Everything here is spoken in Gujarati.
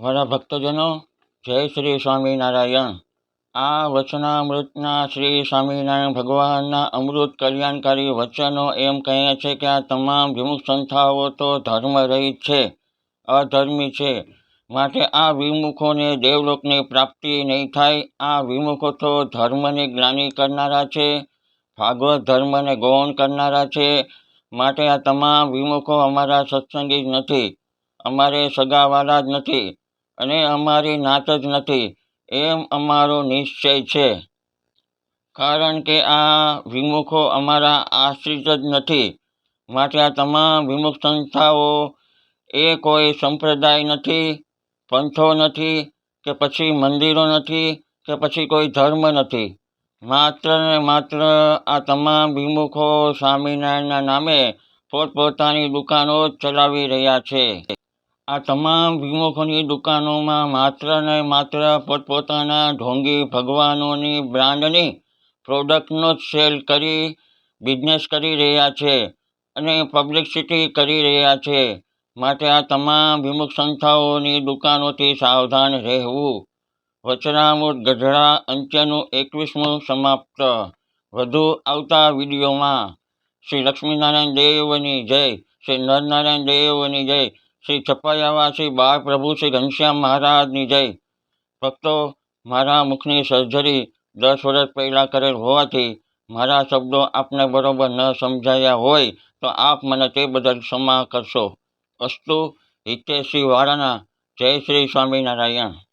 મારા ભક્તજનો, જય શ્રી સ્વામિનારાયણ. આ વચનામૃતના શ્રી સ્વામિનારાયણ ભગવાનના અમૃત કલ્યાણકારી વચનો એમ કહે છે કે આ તમામ વિમુખ સંસ્થાઓ તો ધર્મરહિત છે, અધર્મી છે. માટે આ વિમુખોને દેવલોકની પ્રાપ્તિ નહીં થાય, આ વિમુખો તો ધર્મને જ્ઞાની કરનારા છે, ભાગવત ધર્મને ગૌણ કરનારા છે. માટે આ તમામ વિમુખો અમારા સત્સંગી જ નથી, અમારે સગાવાળા જ નથી. અને અમારી નાત જ નથી, એમ અમારો નિશ્ચય છે. કારણ કે આ વિમુખો અમારા આશ્રિત જ નથી. માટે આ તમામ વિમુખ સંસ્થાઓ એ કોઈ સંપ્રદાય નથી, પંથો નથી, કે પછી મંદિરો નથી, કે પછી કોઈ ધર્મ નથી. માત્ર ને માત્ર આ તમામ વિમુખો સ્વામિનારાયણના નામે પોતપોતાની દુકાનો ચલાવી રહ્યા છે. આ તમામ વિમુખોની દુકાનોમાં માત્ર ને માત્ર પોતપોતાના ઢોંગી ભગવાનોની બ્રાન્ડની પ્રોડક્ટનો જ સેલ કરી બિઝનેસ કરી રહ્યા છે અને પબ્લિસિટી કરી રહ્યા છે. માટે આ તમામ વિમુખ સંસ્થાઓની દુકાનોથી સાવધાન રહેવું. વચનામૃત ગઢડા અંત્યનું એકવીસમું સમાપ્ત. વધુ આવતા વિડીયોમાં શ્રી લક્ષ્મીનારાયણ દેવની જય, શ્રી નરનારાયણ દેવની જય શ્રી છપાયાવાસી બાળ પ્રભુ શ્રી ઘનશ્યામ મહારાજની જય. ભક્તો, મારા મુખની સર્જરી દસ વર્ષ પહેલાં કરેલ હોવાથી મારા શબ્દો આપને બરોબર ન સમજાયા હોય તો આપ મને તે બદલ ક્ષમા કરશો. અસ્તુ હિતેશ્રી વાળાના જય શ્રી સ્વામિનારાયણ.